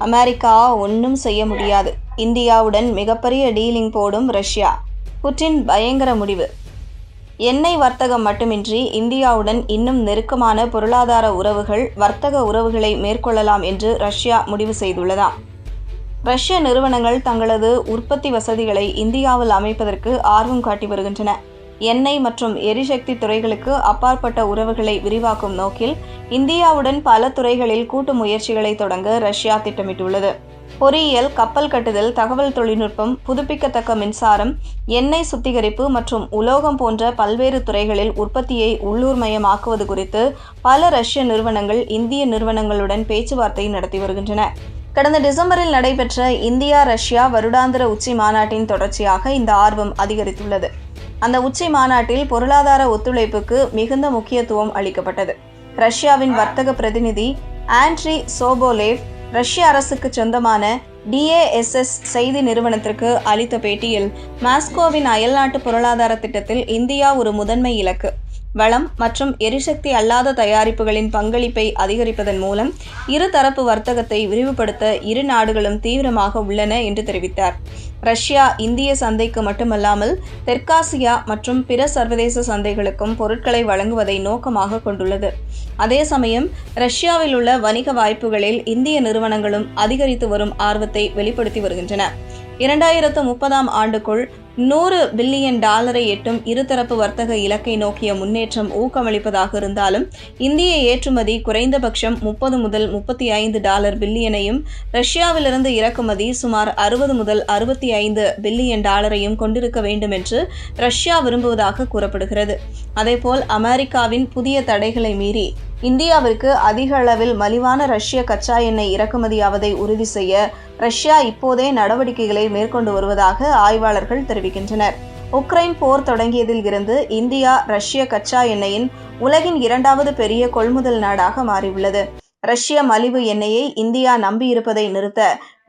America ஒன்றும் செய்ய முடியாது. இந்தியாவுடன் மிகப்பெரிய டீலிங் போடும் ரஷ்யா. புட்டின் பயங்கர முடிவு. எண்ணெய் வர்த்தகம் மட்டுமின்றி இந்தியாவுடன் இன்னும் நெருக்கமான பொருளாதார உறவுகள் வர்த்தக உறவுகளை மேற்கொள்ளலாம் என்று ரஷ்யா முடிவு செய்துள்ளதாம். ரஷ்ய நிறுவனங்கள் தங்களது உற்பத்தி வசதிகளை இந்தியாவில் அமைப்பதற்கு ஆர்வம் காட்டி வருகின்றன. எண்ணெய் மற்றும் எரிசக்தி துறைகளுக்கு அப்பாற்பட்ட உறவுகளை விரிவாக்கும் நோக்கில் இந்தியாவுடன் பல துறைகளில் கூட்டு முயற்சிகளை தொடங்க ரஷ்யா திட்டமிட்டுள்ளது. பொறியியல் கப்பல் கட்டுதல் தகவல் தொழில்நுட்பம் புதுப்பிக்கத்தக்க மின்சாரம் எண்ணெய் சுத்திகரிப்பு மற்றும் உலோகம் போன்ற பல்வேறு துறைகளில் உற்பத்தியை உள்ளூர்மயமாக்குவது குறித்து பல ரஷ்ய நிறுவனங்கள் இந்திய நிறுவனங்களுடன் பேச்சுவார்த்தை நடத்தி வருகின்றன. கடந்த டிசம்பரில் நடைபெற்ற இந்தியா ரஷ்யா வருடாந்திர உச்சி மாநாட்டின் தொடர்ச்சியாக இந்த ஆர்வம் அதிகரித்துள்ளது. அந்த உச்சி மாநாட்டில் பொருளாதார ஒத்துழைப்புக்கு மிகுந்த முக்கியத்துவம் அளிக்கப்பட்டது. ரஷ்யாவின் வர்த்தக பிரதிநிதி ஆண்ட்ரி சோபோலேவ் ரஷ்ய அரசுக்கு சொந்தமான டிஏஎஸ்எஸ் செய்தி நிறுவனத்திற்கு அளித்த பேட்டியில் மாஸ்கோவின் அயல்நாட்டு பொருளாதார திட்டத்தில் இந்தியா ஒரு முதன்மை இலக்கு. வளம் மற்றும் எரிசக்தி அல்லாத தயாரிப்புகளின் பங்களிப்பை அதிகரிப்பதன் மூலம் இருதரப்பு வர்த்தகத்தை விரிவுபடுத்த இரு நாடுகளும் தீவிரமாக உள்ளன என்று தெரிவித்தார். ரஷ்யா இந்திய சந்தைக்கு மட்டுமல்லாமல் தெற்காசியா மற்றும் பிற சர்வதேச சந்தைகளுக்கும் பொருட்களை வழங்குவதை நோக்கமாக கொண்டுள்ளது. அதே சமயம் ரஷ்யாவில் உள்ள வணிக வாய்ப்புகளில் இந்திய நிறுவனங்களும் அதிகரித்து வரும் ஆர்வத்தை வெளிப்படுத்தி வருகின்றன. இரண்டாயிரத்து முப்பதாம் ஆண்டுக்குள் நூறு பில்லியன் டாலரை எட்டும் இருதரப்பு வர்த்தக இலக்கை நோக்கிய முன்னேற்றம் ஊக்கமளிப்பதாக இருந்தாலும் இந்திய ஏற்றுமதி குறைந்தபட்சம் முப்பது முதல் முப்பத்தி ஐந்து டாலர் பில்லியனையும் ரஷ்யாவிலிருந்து இறக்குமதி சுமார் அறுபது முதல் அறுபத்தி ஐந்து பில்லியன் டாலரையும் கொண்டிருக்க வேண்டும் என்று ரஷ்யா விரும்புவதாக கூறப்படுகிறது. அதேபோல் அமெரிக்காவின் புதிய தடைகளை மீறி இந்தியாவிற்கு அதிக அளவில் மலிவான ரஷ்ய கச்சா எண்ணெய் இறக்குமதியாவதை உறுதி செய்ய ரஷ்யா இப்போதே நடவடிக்கைகளை மேற்கொண்டு வருவதாக ஆய்வாளர்கள் தெரிவிக்கின்றனர். உக்ரைன் போர் தொடங்கியதில் இருந்து இந்தியா ரஷ்ய கச்சா எண்ணெயின் உலகின் இரண்டாவது பெரிய கொள்முதல் நாடாக மாறியுள்ளது. ரஷ்ய மலிவு எண்ணெயை இந்தியா நம்பியிருப்பதை நிறுத்த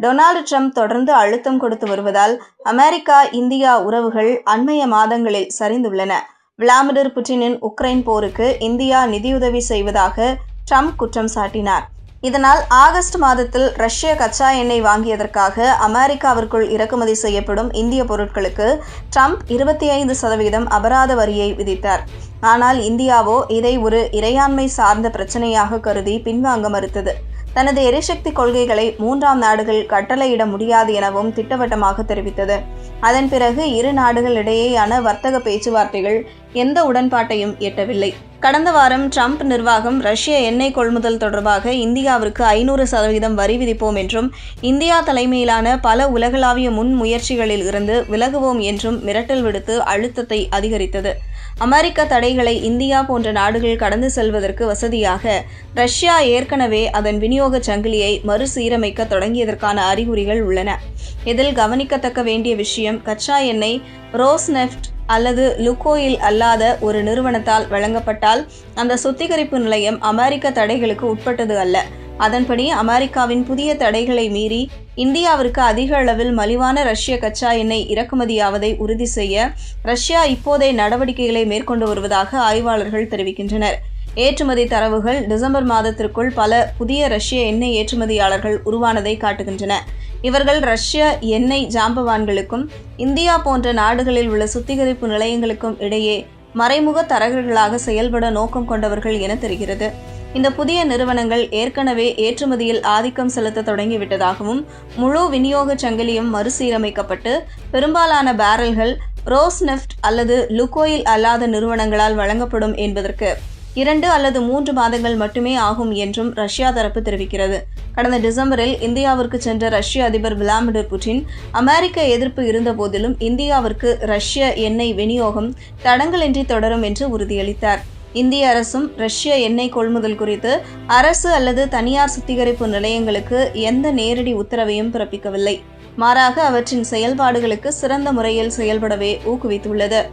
டொனால்டு ட்ரம்ப் தொடர்ந்து அழுத்தம் கொடுத்து வருவதால் அமெரிக்கா இந்தியா உறவுகள் அண்மைய மாதங்களில் சரிந்துள்ளன. விளாடிமிர் புட்டினின் உக்ரைன் போருக்கு இந்தியா நிதியுதவி செய்வதாக ட்ரம்ப் குற்றம் சாட்டினார். இதனால் ஆகஸ்ட் மாதத்தில் ரஷ்ய கச்சா எண்ணெய் வாங்கியதற்காக அமெரிக்காவிற்குள் இறக்குமதி செய்யப்படும் இந்திய பொருட்களுக்கு ட்ரம்ப் இருபத்தி ஐந்து சதவீதம் அபராத வரியை விதித்தார். ஆனால் இந்தியாவோ இதை ஒரு இறையாண்மை சார்ந்த பிரச்சனையாக கருதி பின்வாங்க மறுத்தது. தனது எரிசக்தி கொள்கைகளை மூன்றாம் நாடுகள் கட்டளையிட முடியாது எனவும் திட்டவட்டமாக தெரிவித்தது. அதன் பிறகு இரு நாடுகளிடையேயான வர்த்தக பேச்சுவார்த்தைகள் எந்த உடன்பாட்டையும் எட்டவில்லை. கடந்த வாரம் ட்ரம்ப் நிர்வாகம் ரஷ்ய எண்ணெய் கொள்முதல் தொடர்பாக இந்தியாவிற்கு ஐநூறு சதவீதம் வரி விதிப்போம் என்றும் இந்தியா தலைமையிலான பல உலகளாவிய முன்முயற்சிகளில் இருந்து விலகுவோம் என்றும் மிரட்டல் விடுத்து அழுத்தத்தை அதிகரித்தது. அமெரிக்க தடைகளை இந்தியா போன்ற நாடுகள் கடந்து செல்வதற்கு வசதியாக ரஷ்யா ஏற்கனவே அதன் விநியோக சங்கிலியை மறுசீரமைக்க தொடங்கியதற்கான அறிகுறிகள் உள்ளன. இதில் கவனிக்கத்தக்க வேண்டிய விஷயம் கச்சா எண்ணெய் ரோஸ்நெஃப்ட் அல்லது லுக்கோயில் அல்லாத ஒரு நிறுவனத்தால் வழங்கப்பட்டால் அந்த சுத்திகரிப்பு நிலையம் அமெரிக்க தடைகளுக்கு உட்பட்டது அல்ல. அதன்படி அமெரிக்காவின் புதிய தடைகளை மீறி இந்தியாவிற்கு அதிக அளவில் மலிவான ரஷ்ய கச்சா எண்ணெய் இறக்குமதியாவதை உறுதி செய்ய ரஷ்யா இப்போதே நடவடிக்கைகளை மேற்கொண்டு வருவதாக ஆய்வாளர்கள் தெரிவிக்கின்றனர். ஏற்றுமதி தரவுகள் டிசம்பர் மாதத்திற்குள் பல புதிய ரஷ்ய எண்ணெய் ஏற்றுமதியாளர்கள் உருவானதை காட்டுகின்றன. இவர்கள் ரஷ்ய எண்ணெய் ஜாம்பவான்களுக்கும் இந்தியா போன்ற நாடுகளில் உள்ள சுத்திகரிப்பு நிலையங்களுக்கும் இடையே மறைமுக தரகர்களாக செயல்பட நோக்கம் கொண்டவர்கள் என தெரிகிறது. இந்த புதிய நிறுவனங்கள் ஏற்கனவே ஏற்றுமதியில் ஆதிக்கம் செலுத்த தொடங்கிவிட்டதாகவும் முழு விநியோக சங்கிலியும் மறுசீரமைக்கப்பட்டு பெரும்பாலான பேரல்கள் ரோஸ் நெஃப்ட் அல்லது லுக்கோயில் அல்லாத நிறுவனங்களால் வழங்கப்படும் என்பதற்கு இரண்டு அல்லது மூன்று மாதங்கள் மட்டுமே ஆகும் என்றும் ரஷ்யா தரப்பு தெரிவிக்கிறது. கடந்த டிசம்பரில் இந்தியாவிற்கு சென்ற ரஷ்ய அதிபர் விளாடிமிர் புட்டின் அமெரிக்க எதிர்ப்பு இருந்தபோதிலும் இந்தியாவிற்கு ரஷ்ய எண்ணெய் விநியோகம் தடங்களின்றி தொடரும் என்று உறுதியளித்தார். இந்திய அரசும் ரஷ்ய எண்ணெய் கொள்முதல் குறித்து அரசு அல்லது தனியார் சுத்திகரிப்பு நிலையங்களுக்கு எந்த நேரடி உத்தரவையும் பிறப்பிக்கவில்லை. மாறாக அவற்றின் செயல்பாடுகளுக்கு சிறந்த முறையில் செயல்படவே ஊக்குவித்துள்ளது.